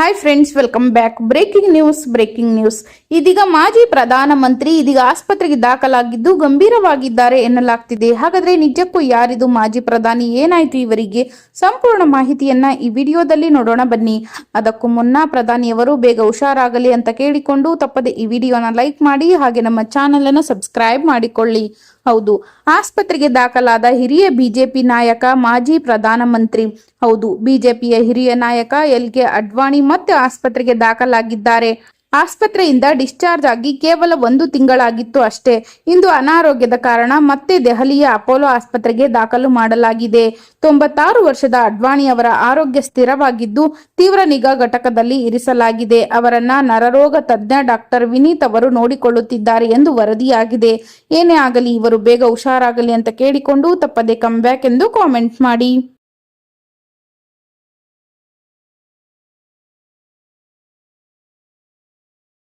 Hi friends welcome back breaking news breaking news ಇದೀಗ ಮಾಜಿ ಪ್ರಧಾನಮಂತ್ರಿ ಇದೀಗ ಆಸ್ಪತ್ರೆಗೆ ದಾಖಲಾಗಿದ್ದು ಗಂಭೀರವಾಗಿದ್ದಾರೆ ಎನ್ನಲಾಗ್ತಿದೆ. ಹಾಗಾದ್ರೆ ನಿಜಕ್ಕೂ ಯಾರಿದು ಮಾಜಿ ಪ್ರಧಾನಿ? ಏನಾಯ್ತು ಇವರಿಗೆ? ಸಂಪೂರ್ಣ ಮಾಹಿತಿಯನ್ನ ಈ ವಿಡಿಯೋದಲ್ಲಿ ನೋಡೋಣ ಬನ್ನಿ. ಅದಕ್ಕೂ ಮುನ್ನ ಪ್ರಧಾನಿಯವರು ಬೇಗ ಹುಷಾರಾಗಲಿ ಅಂತ ಕೇಳಿಕೊಂಡು ತಪ್ಪದೆ ಈ ವಿಡಿಯೋನ ಲೈಕ್ ಮಾಡಿ ಹಾಗೆ ನಮ್ಮ ಚಾನೆಲ್ ಅನ್ನು ಸಬ್ಸ್ಕ್ರೈಬ್ ಮಾಡಿಕೊಳ್ಳಿ. ಹೌದು. ಆಸ್ಪತ್ರೆಗೆ ದಾಖಲಾದ ಹಿರಿಯ ಬಿಜೆಪಿ ನಾಯಕ, ಮಾಜಿ ಪ್ರಧಾನಮಂತ್ರಿ. ಹೌದು, ಬಿಜೆಪಿಯ ಹಿರಿಯ ನಾಯಕ ಎಲ್ ಕೆ ಅಡ್ವಾಣಿ ಮತ್ತೆ ಆಸ್ಪತ್ರೆಗೆ ದಾಖಲಾಗಿದ್ದಾರೆ. ಆಸ್ಪತ್ರೆಯಿಂದ ಡಿಸ್ಚಾರ್ಜ್ ಆಗಿ ಕೇವಲ ಒಂದು ತಿಂಗಳಾಗಿತ್ತು ಅಷ್ಟೇ. ಇಂದು ಅನಾರೋಗ್ಯದ ಕಾರಣ ಮತ್ತೆ ದೆಹಲಿಯ ಅಪೋಲೋ ಆಸ್ಪತ್ರೆಗೆ ದಾಖಲು ಮಾಡಲಾಗಿದೆ. ತೊಂಬತ್ತಾರು ವರ್ಷದ ಅಡ್ವಾಣಿ ಅವರ ಆರೋಗ್ಯ ಸ್ಥಿರವಾಗಿದ್ದು ತೀವ್ರ ನಿಗಾ ಘಟಕದಲ್ಲಿ ಇರಿಸಲಾಗಿದೆ. ಅವರನ್ನ ನರರೋಗ ತಜ್ಞ ಡಾಕ್ಟರ್ ವಿನೀತ್ ಅವರು ನೋಡಿಕೊಳ್ಳುತ್ತಿದ್ದಾರೆ ಎಂದು ವರದಿಯಾಗಿದೆ. ಏನೇ ಆಗಲಿ, ಇವರು ಬೇಗ ಹುಷಾರಾಗಲಿ ಅಂತ ಕೇಳಿಕೊಂಡು ತಪ್ಪದೆ ಕಮ್ ಬ್ಯಾಕ್ ಎಂದು ಕಾಮೆಂಟ್ ಮಾಡಿ.